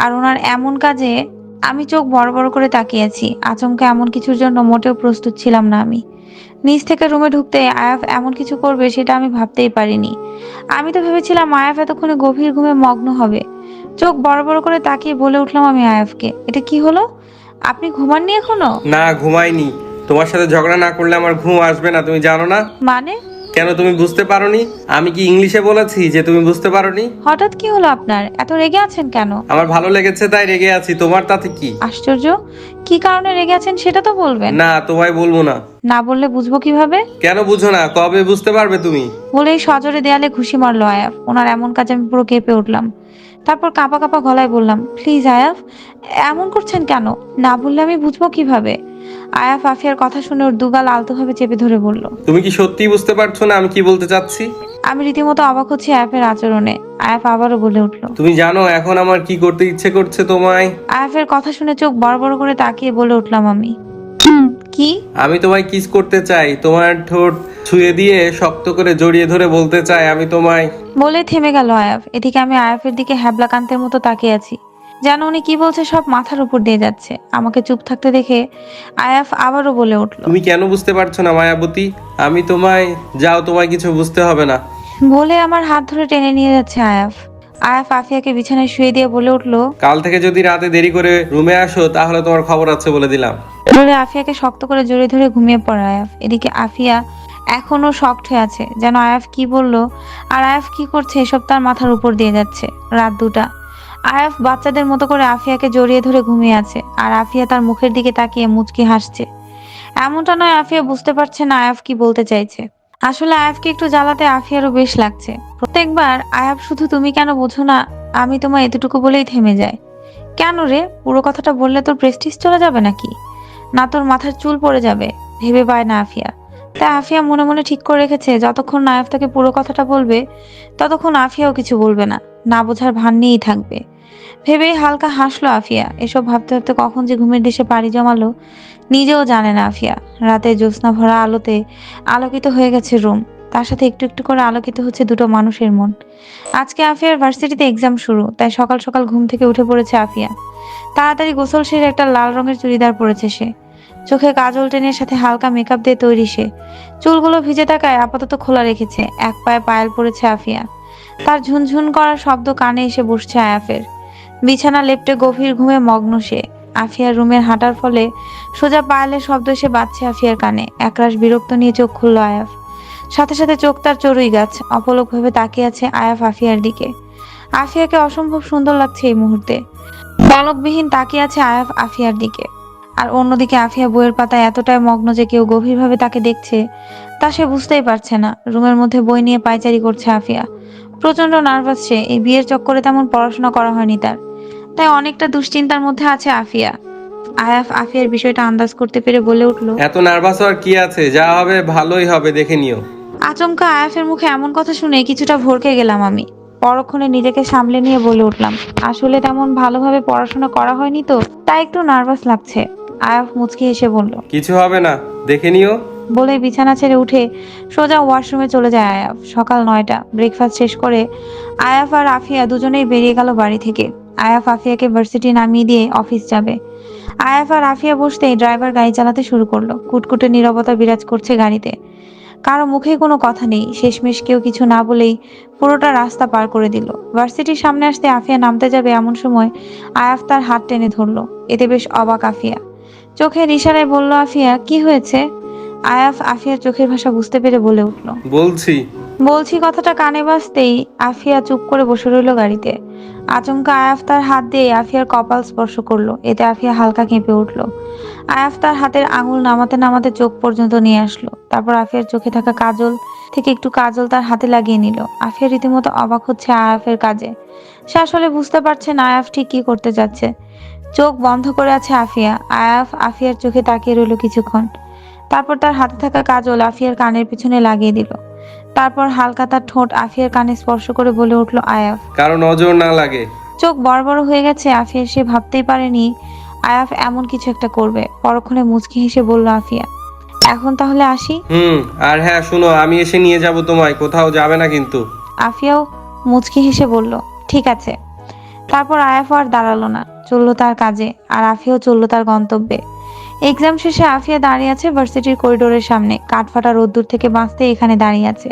আর ওনার এমন কাজে আমি চোখ বড় বড় করে তাকিয়েছি। আচমকা এমন কিছুর জন্য মোটেও প্রস্তুত ছিলাম না আমি। নিচ থেকে রুমে ঢুকতে আয়াফ এমন কিছু করবে সেটা আমি ভাবতেই পারিনি। আমি তো ভেবেছিলাম আয়াফ এতক্ষণে গভীর ঘুমে মগ্ন হবে। চোখ বড় বড় করে তাকিয়ে বলে উঠলাম আমি আয়াফকে এটা কি হলো? আপনি ঘুমাননি এখনও? না ঘুমাইনি। তোমার সাথে ঝগড়া না করলে আমার ঘুম আসবে না তুমি জানো না? মানে? কেন তুমি বুঝতে পারোনি? আমি কি ইংলিশে বলেছি যে তুমি বুঝতে পারোনি? হঠাৎ কি হলো আপনার? এত রেগে আছেন কেন? আমার ভালো লেগেছে তাই রেগে আছি। তোমার তাতে কি? আশ্চর্য। কি কারণে রেগে আছেন সেটা তো বলবেন। না তোমায় বলব না। না বললে বুঝব কীভাবে? কেন বুঝো না? কবে বুঝতে পারবে তুমি? বলেই সজোরে দেয়ালে ঘুষি মারলো আয়াফ। ওনার এমন কাজে আমি পুরো কেঁপে উঠলাম। তারপর কাঁপা কাঁপা গলায় বললাম প্লিজ আয়াফ এমন করছেন কেন? না বললে আমি বুঝব কীভাবে? আয়াফ আফিয়ার কথা শুনে ওর দুগাল আলতোভাবে চেপে ধরে বলল তুমি কি সত্যি বুঝতে পারছ না আমি কি বলতে চাচ্ছি? আমি রীতিমতো অবাক হচ্ছি আয়াফের আচরণে। আয়াফ আবারও বলে উঠল তুমি জানো এখন আমার কি করতে ইচ্ছে করছে তোমায়? আয়াফের কথা শুনে চোখ বড় বড় করে তাকিয়ে বলে উঠলাম আমি। "হুম, কি? আমি তোমায় কিস করতে চাই তোমার ঠোঁট ছুঁয়ে দিয়ে শক্ত করে জড়িয়ে ধরে বলতে চাই আমি তোমায়। বলে থেমে গেল আয়াফ। এদিকে আমি আয়াফের দিকে হ্যাবলাকান্তের মতো তাকিয়ে আছি। যেন উনি কি বলছে সব মাথার উপর দিয়ে যাচ্ছে। আমাকে চুপ থাকতে দেখে আয়াফ আবারও বলে উঠল তুমি কেন বুঝতে পারছ না মায়াবতী? আমি তোমায় যাও তোমায় কিছু বুঝতে হবে না। বলে আমার হাত ধরে টেনে নিয়ে যাচ্ছে আয়াফ। আয়াফ আফিয়াকে বিছানায় শুয়ে দিয়ে বলে উঠল কাল থেকে যদি রাতে দেরি করে রুমে আসো তাহলে তোমার খবর আছে বলে দিলাম। বলে আফিয়াকে শক্ত করে জড়িয়ে ধরে ঘুমিয়ে পড়ে আয়াফ। এদিকে আফিয়া এখনও শক্ট হয়ে আছে। যেন আয়াফ কি বলল আর আয়াফ কি করছে এসব তার মাথার উপর দিয়ে যাচ্ছে। রাত দুটা। আয়াফ বাচ্চাদের মতো করে আফিয়াকে জড়িয়ে ধরে ঘুমিয়ে আছে, আর আফিয়া তার মুখের দিকে তাকিয়ে মুচকি হাসছে। এমনটা নয় আফিয়া বুঝতে পারছে না আয়াফ কি বলতে চাইছে। আসলে আয়াফকে একটু জ্বালাতে আফিয়ারও বেশ লাগছে। প্রত্যেকবার, আয়াফ, শুধু তুমি কেন বোঝো না, আমি তোমার এতটুকু বলেই থেমে যায় কেন রে, পুরো কথাটা বললে তোর প্রেস্টিজ চলে যাবে নাকি? না তোর মাথার চুল পড়ে যাবে, ভেবে পায় না আফিয়া। তাই আফিয়া মনে মনে ঠিক করে রেখেছে, যতক্ষণ নায়ফ তাকে পুরো কথাটা বলবে, ততক্ষণ আফিয়াও কিছু বলবে না। না বোঝার ভান নিয়েই থাকবে। ভেবেই হালকা হাসলো আফিয়া। এসব ভাবতে ভাবতে কখন যে ঘুমের দেশে পাড়ি জমালো, নিজেও জানে না আফিয়া। রাতে জ্যোৎস্না ভরা আলোতে আলোকিত হয়ে গেছে রুম। তার সাথে একটু একটু করে আলোকিত হচ্ছে দুটো মানুষের মন। আজকে আফিয়ার ভার্সিটিতে এক্সাম শুরু, তাই সকাল সকাল ঘুম থেকে উঠে পড়েছে আফিয়া। তাড়াতাড়ি গোসল সেরে একটা লাল রঙের চুড়িদার পরেছে সে। চোখে কাজল টেনের সাথে হালকা মেকআপ দিয়ে তৈরি সে। চুলগুলো ভিজে থাকায় আপাতত খোলা রেখেছে। এক পায়ে পায়েল পড়েছে আফিয়া। তার ঝুনঝুন করার শব্দ কানে এসে বসছে আয়াফের। বিছানা লেপটে গভীর ঘুমে মগ্ন সে। আফিয়ার রুমের হাঁটার ফলে সোজা পায়েলের শব্দ এসে বাজছে আফিয়ার কানে। একরাশ বিরক্ত নিয়ে চোখ খুলল আয়াফ। সাথে সাথে চোখ তার চড়ুই গাছ। অপলকভাবে তাকিয়ে আছে আয়াফ আফিয়ার দিকে। আফিয়াকে অসম্ভব সুন্দর লাগছে এই মুহূর্তে। পলকবিহীন তাকিয়ে আছে আয়াফ আফিয়ার দিকে। আর অন্যদিকে আফিয়া বইয়ের পাতায় এতটাই মগ্ন যে কেউ গভীরভাবে তাকে দেখছে, তা সে বুঝতেই পারছে না। রুমের মধ্যে বই নিয়ে পায়চারি করছে আফিয়া। প্রচণ্ড নার্ভাস সে। এই বিয়ের চক্করে তেমন পড়াশোনা করা হয়নি তার। তাই অনেকটা দুশ্চিন্তার মধ্যে আছে আফিয়া। আয়াফ আফিয়ার বিষয়টা আন্দাজ করতে পেরে বলে উঠল এত নার্ভাস হওয়ার কি আছে? যা হবে ভালোই হবে দেখে নিও। আচমকা আয়াফের মুখে এমন কথা শুনে কিছুটা ভরকে গেলাম আমি। পরক্ষণে নিজেকে সামলে নিয়ে বলে উঠলাম আসলে তেমন ভালোভাবে পড়াশোনা করা হয়নি তো তাই একটু নার্ভাস লাগছে। আয়াফ মুচকি এসে বলল কিছু হবে না দেখে নিও। বলে বিছানা ছেড়ে উঠে সোজা ওয়াশরুমে চলে যায় আয়াফ সকাল নয়টা ব্রেকফাস্ট শেষ করে আয়াফ আর আফিয়া দুজনেই বেরিয়ে গেল বাড়ি থেকে। আয়াফ আফিয়াকে ভার্সিটি নামিয়ে দিয়ে অফিস যাবে। আয়াফ আর আফিয়া বসতেই ড্রাইভার গাড়ি চালাতে শুরু করল। কুটকুটে নীরবতা বিরাজ করছে গাড়িতে। কারও মুখে কোনো কথা নেই। শেষমেশ কেউ কিছু না বলেই পুরোটা রাস্তা পার করে দিল। ভার্সিটির সামনে আসতে আফিয়া নামতে যাবে এমন সময় আয়াফ তার হাত টেনে ধরলো। এতে বেশ অবাক আফিয়া। চোখের ইশারায় বলল, আফিয়া, কি হয়েছে? আয়াফ আফিয়ার চোখের ভাষা বুঝতে পেরে বলে উঠল। বলছি। বলছি কথাটা কানে বাজতেই আফিয়া চুপ করে বসে রইল গাড়িতে। আচমকা আয়াফ তার হাত দিয়ে আফিয়ার কপাল স্পর্শ করল এতে আফিয়া হালকা কেঁপে উঠল। আয়াফ তার হাতের আঙুল নামাতে নামাতে চোখ পর্যন্ত নিয়ে আসলো তারপর আফিয়ার চোখে থাকা কাজল থেকে একটু কাজল তার হাতে লাগিয়ে নিল। আফিয়া রীতিমতো অবাক হচ্ছে আয়াফের কাজে। সে আসলে বুঝতে পারছে না আয়াফ ঠিক কি করতে যাচ্ছে। চোখ বন্ধ করে আছে আফিয়া। আয়াফ আফিয়ার চোখে তাকিয়ে রইল কিছুক্ষণ। তারপর তার হাতে থাকা কাজল আফিয়ার কানের পিছনে লাগিয়ে দিল। তারপর হালকা তার ঠোঁট আফিয়ার কানে স্পর্শ করে বলে উঠল আয়াফ। কারও নজর না লাগে। চোখ বড় বড় হয়ে গেছে আফিয়া সে ভাবতেই পারেনি আয়াফ এমন কিছু একটা করবে। পরক্ষণে মুচকি হেসে বলল আফিয়া এখন তাহলে আসি? হুম আর হ্যাঁ শুনো আমি এসে নিয়ে যাব তোমায় কোথাও যাবে না কিন্তু। আফিয়াও মুচকি হেসে বলল ঠিক আছে। তারপর আয়াফ আর দাঁড়াল না চলল তার কাজে আর আফিয়াও চলল তার গন্তব্যে। এক্সাম শেষে আফিয়া দাঁড়িয়ে আছে ভার্সিটির করিডোরের সামনে। কাঠফাটা রোদ্দুর থেকে বাঁচতে এখানে দাঁড়িয়ে আছে।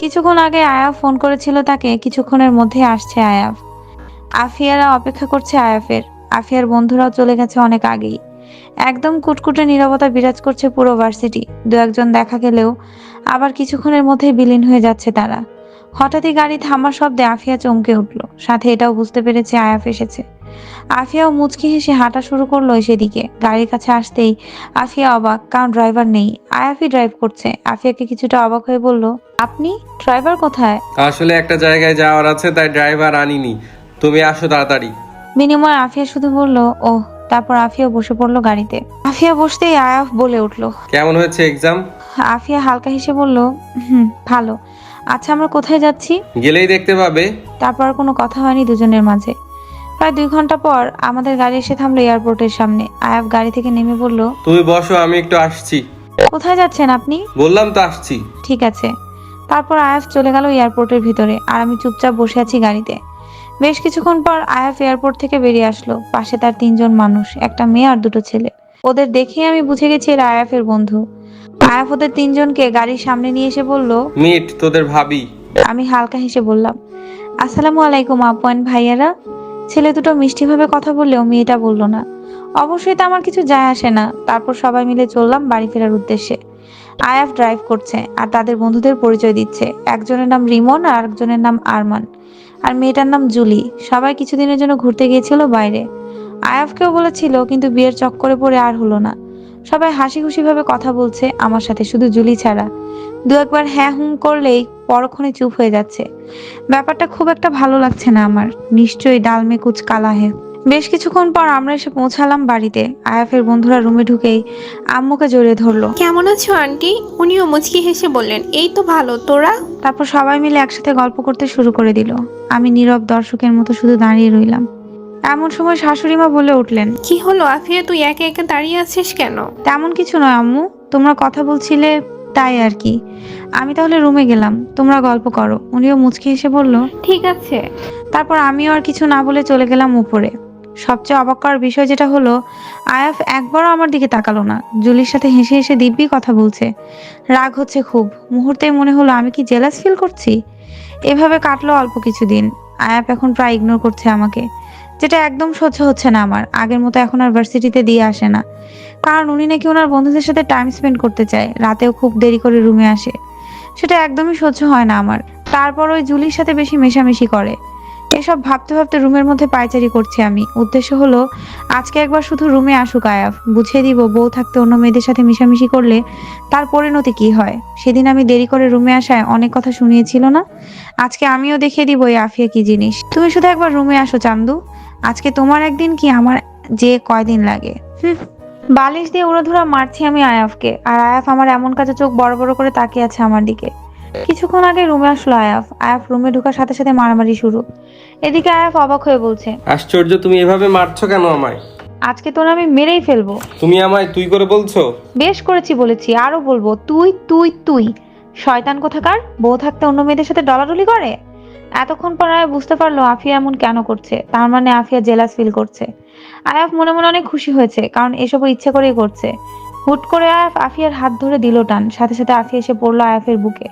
কিছুক্ষণ আগে আয়াফ ফোন করেছিল তাকে, কিছুক্ষণের মধ্যে আসছে আয়াফ। আফিয়ারা অপেক্ষা করছে আয়াফের। আফিয়ার বন্ধুরাও চলে গেছে অনেক আগেই। একদম কুটকুটে নীরবতা বিরাজ করছে পুরো ভার্সিটি। দু একজন দেখা গেলেও আবার কিছুক্ষণের মধ্যেই বিলীন হয়ে যাচ্ছে তারা। হঠাৎই গাড়ি থামার শব্দে আফিয়া চমকে উঠল। সাথে এটাও বুঝতে পেরেছে আয়াফ এসেছে। আফিয়াও মুচকি হেসে হাঁটা শুরু করল সেদিকে। গাড়ির কাছে আসতেই আফিয়া অবাক কারণ ড্রাইভার নেই। আয়াফই ড্রাইভ করছে। আফিয়াকে কিছুটা অবাক হয়ে বলল আপনি? ড্রাইভার কোথায়? আসলে একটা জায়গায় যাওয়ার আছে তাই ড্রাইভার আনিনি। তুমি আসো তাড়াতাড়ি। বিনিময়ে আফিয়া শুধু বলল ও তারপর আফিয়া বসে পড়ল গাড়িতে। আফিয়া বসতেই আয়াফ বলে উঠল কেমন হয়েছে এক্সাম আফিয়া হালকা হেসে বলল হুম ভালো। আচ্ছা আমরা কোথায় যাচ্ছি? গেলেই দেখতে পাবে। তারপর কোনো কথা হয়নি দুজনের মাঝে। প্রায় দুই ঘণ্টা পর আমাদের গাড়ি এসে থামলো এয়ারপোর্টের সামনে। আয়াফ গাড়ি থেকে নেমে বলল তুমি বসো আমি একটু আসছি। কোথায় যাচ্ছেন আপনি? বললাম তো আসছি। ঠিক আছে। তারপর আয়াফ চলে গেল এয়ারপোর্টের ভিতরে আর আমি চুপচাপ বসে আছি গাড়িতে। বেশ কিছুক্ষণ পর আয়াফ এয়ারপোর্ট থেকে বেরিয়ে আসলো। পাশে তার তিনজন মানুষ একটা মেয়ে আর দুটো ছেলে। ওদের দেখেই আমি বুঝে গেছি এরা আয়াফের বন্ধু। আয়াফ ওদের তিনজনকে গাড়ির সামনে নিয়ে এসে বলল মিট তোদের ভাবি। আমি হালকা হেসে বললাম আসসালামু আলাইকুম আপন ভাইয়ারা। ছেলে দুটো মিষ্টিভাবে কথা বললেও মেয়েটা বলল না। অবশ্যই তো আমার কিছু যায় আসে না। তারপর সবাই মিলে চললাম বাড়ি ফেরার উদ্দেশ্যে। আয়াফ ড্রাইভ করছে আর তাদের বন্ধুদের পরিচয় দিচ্ছে। একজনের নাম রিমন আর একজনের নাম আরমান। আর মেয়েটার নাম জুলি। সবাই কিছুদিনের জন্য ঘুরতে গিয়েছিল বাইরে। আয়াফকেও বলেছিল, কিন্তু বিয়ের চক্করে পড়ে আর হলো না। সবাই হাসি খুশি ভাবে কথা বলছে আমার সাথে, শুধু জুলি ছাড়া। দু একবার হ্যাঁ হুম করলেই পরক্ষণে চুপ হয়ে যাচ্ছে। ব্যাপারটা খুব একটা ভালো লাগছে না আমার। নিশ্চয়ই ডালমে কুচ কালা হে। বেশ কিছুক্ষণ পর আমরা এসে পৌঁছালাম বাড়িতে। আয়াফের বন্ধুরা রুমে ঢুকেই আম্মুকে জড়িয়ে ধরলো। কেমন আছো আন্টি? উনিও মুচকি হেসে বললেন এই তো ভালো তোরা? তারপর সবাই মিলে একসাথে গল্প করতে শুরু করে দিল। আমি নীরব দর্শকের মতো শুধু দাঁড়িয়ে রইলাম। এমন সময় শাশুড়ি মা বলে উঠলেন কি হলো আফিয়া তুই একে একে দাঁড়িয়ে আছিস কেন? তেমন কিছু নয় আম্মু। তোমরা কথা বলছিলে তাই আর কি। আমি তাহলে রুমে গেলাম তোমরা গল্প করো। উনিও মুচকি হেসে বলল ঠিক আছে। তারপর আমিও আর কিছু না বলে চলে গেলাম উপরে। সবচেয়ে অবাক করার বিষয় যেটা হলো আয়াফ একবারও আমার দিকে তাকালো না। জুলির সাথে হেসে হেসে দিব্যি কথা বলছে রাগ হচ্ছে খুব। মুহূর্তেই মনে হলো আমি কি জেলাস ফিল করছি? এভাবে কাটলো অল্প কিছুদিন। আয়াফ এখন প্রায় ইগনোর করছে আমাকে যেটা একদম সহ্য হচ্ছে না আমার। আগের মতো এখন আর ভার্সিটিতে দিয়ে আসে না। কারণ উনি নাকি ওনার বন্ধুদের সাথে টাইম স্পেন্ড করতে চায়। রাতেও খুব দেরি করে রুমে আসে। সেটা একদমই সহ্য হয় না আমার। তারপর ওই জুলির সাথে বেশি মেশামেশি করে। এসব ভাবতে ভাবতে রুমের মধ্যে পায়চারি করছি আমি। উদ্দেশ্য হলো, আজকে একবার শুধু রুমে আসুক আয়াফ। বুঝিয়ে দিব, বউ থাকতে অন্য মেয়েদের সাথে মিশামিশি করলে তার পরিণতি কি হয়? সেদিন আমি দেরি করে রুমে আসায় অনেক কথা শুনিয়েছিল না? আজকে আমিও দেখিয়ে দিব এই আফিয়া কি জিনিস। তুমি শুধু একবার রুমে আসো, চান্দু। আজকে তোমার একদিন কি আমার যে কয়দিন লাগে? হুম। বালিশ দিয়ে উড়োধুরা মারছি আমি আয়াফকে আর আয়াফ আমার এমন কাজে চোখ বড় বড় করে তাকিয়ে আছে আমার দিকে। কিছুক্ষণ আগে রুমে আসলো আয়াফ। আয়াফ রুমে ঢোকার সাথে সাথে মারামারি শুরু। এদিকে আয়াফ অবাক হয়ে বলছে আশ্চর্য তুমি এভাবে মারছো কেন আমায়? আজকে তোর আমি মেরেই ফেলব। তুমি আমায় তুই করে বলছো? বেশ করেছি বলেছি আরও বলব। তুই তুই তুই। শয়তান কোথাকার? বউ থাকতে অন্য মেয়েদের সাথে ডলাডলি করে? এতক্ষণ পর আয়া বুঝতে পারল আফিয়া এমন কেন করছে, তার মানে আফিয়া জেলাস ফিল করছে। আয়াফ মনে মনে অনেক খুশি হয়েছে, কারণ এসবও ইচ্ছে করেই করছে। হুট করে আয়াফ আফিয়ার হাত ধরে দিল টান, সাথে সাথে আফিয়া এসে পড়ল আয়াফের বুকে।